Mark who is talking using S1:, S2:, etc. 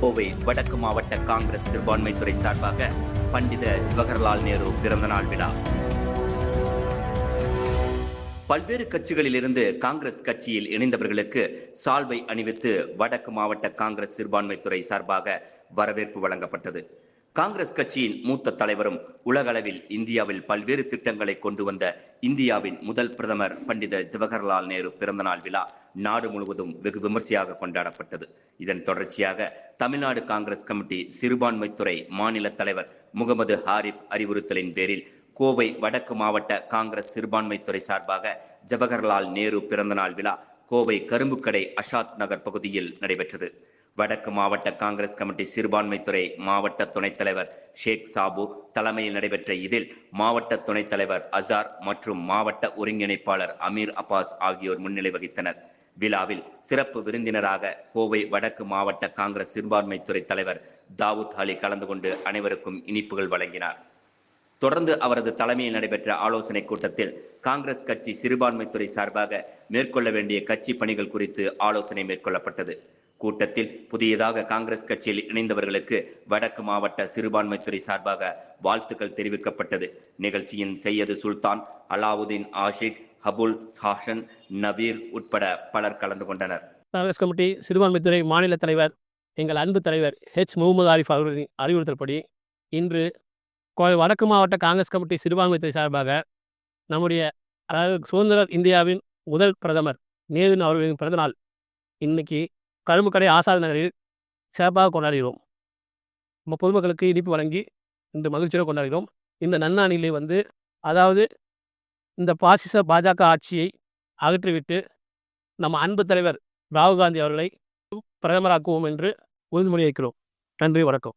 S1: கோவை வடக்கு மாவட்ட காங்கிரஸ் சிறுபான்மைத்துறை சார்பாக பண்டித ஜவஹர்லால் நேரு பிறந்தநாள் விழா. பல்வேறு கட்சிகளிலிருந்து காங்கிரஸ் கட்சியில் இணைந்தவர்களுக்கு சால்வை அணிவித்து வடக்கு மாவட்ட காங்கிரஸ் சிறுபான்மைத்துறை சார்பாக வரவேற்பு வழங்கப்பட்டது. காங்கிரஸ் கட்சியின் மூத்த தலைவரும் உலகளவில் இந்தியாவில் பல்வேறு திட்டங்களை கொண்டு வந்த இந்தியாவின் முதல் பிரதமர் பண்டித ஜவஹர்லால் நேரு பிறந்தநாள் விழா நாடு முழுவதும் வெகு விமர்சையாக கொண்டாடப்பட்டது. இதன் தொடர்ச்சியாக தமிழ்நாடு காங்கிரஸ் கமிட்டி சிறுபான்மைத்துறை மாநில தலைவர் முகமது ஹாரிஃப் அறிவுறுத்தலின் பேரில் கோவை வடக்கு மாவட்ட காங்கிரஸ் சிறுபான்மைத்துறை சார்பாக ஜவஹர்லால் நேரு பிறந்தநாள் விழா கோவை கரும்புக்கடை அஷாத் நகர் பகுதியில் நடைபெற்றது. வடக்கு மாவட்ட காங்கிரஸ் கமிட்டி சிறுபான்மைத்துறை மாவட்ட துணைத் தலைவர் ஷேக் சாபு தலைமையில் நடைபெற்ற இதில் மாவட்ட துணைத் தலைவர் அசார் மற்றும் மாவட்ட ஒருங்கிணைப்பாளர் அமீர் அப்பாஸ் ஆகியோர் முன்னிலை வகித்தனர். விழாவில் சிறப்பு விருந்தினராக கோவை வடக்கு மாவட்ட காங்கிரஸ் சிறுபான்மைத்துறை தலைவர் தாவூத் அலி கலந்து கொண்டு அனைவருக்கும் இனிப்புகள் வழங்கினார். தொடர்ந்து அவரது தலைமையில் நடைபெற்ற ஆலோசனை கூட்டத்தில் காங்கிரஸ் கட்சி சிறுபான்மைத்துறை சார்பாக மேற்கொள்ள வேண்டிய கட்சி பணிகள் குறித்து ஆலோசனை மேற்கொள்ளப்பட்டது. கூட்டத்தில் புதியதாக காங்கிரஸ் கட்சியில் இணைந்தவர்களுக்கு வடக்கு மாவட்ட சிறுபான்மைத்துறை சார்பாக வாழ்த்துக்கள் தெரிவிக்கப்பட்டது. நிகழ்ச்சியின் செய்யது சுல்தான் அலாவுதீன் ஆஷிக் ஹபுல் ஹாஷன் நபீர் உட்பட பலர் கலந்து கொண்டனர்.
S2: காங்கிரஸ் கமிட்டி சிறுபான்மைத்துறை மாநில தலைவர் எங்கள் அன்பு தலைவர் ஹெச் முகமது ஆரிஃப் அவர்களின் அறிவுறுத்தல்படி இன்று வடக்கு மாவட்ட காங்கிரஸ் கமிட்டி சிறுபான்மைத்துறை சார்பாக நம்முடைய அதாவது சுதந்திர இந்தியாவின் முதல் பிரதமர் நேரு அவர்களின் பிறந்தநாள் இன்னைக்கு கரும்புக்கடை ஆசாத் நகரில் சிறப்பாக கொண்டாடுகிறோம். நம்ம பொதுமக்களுக்கு இனிப்பு வழங்கி இந்த மகிழ்ச்சியோடு கொண்டாடுகிறோம். இந்த நன்னாளிலே வந்து அதாவது இந்த பாசிச பாஜக ஆட்சியை அகற்றிவிட்டு நம்ம அன்பு தலைவர் ராகுல் காந்தி அவர்களை பிரதமராக்குவோம் என்று உறுதிமொழி வைக்கிறோம். நன்றி வணக்கம்.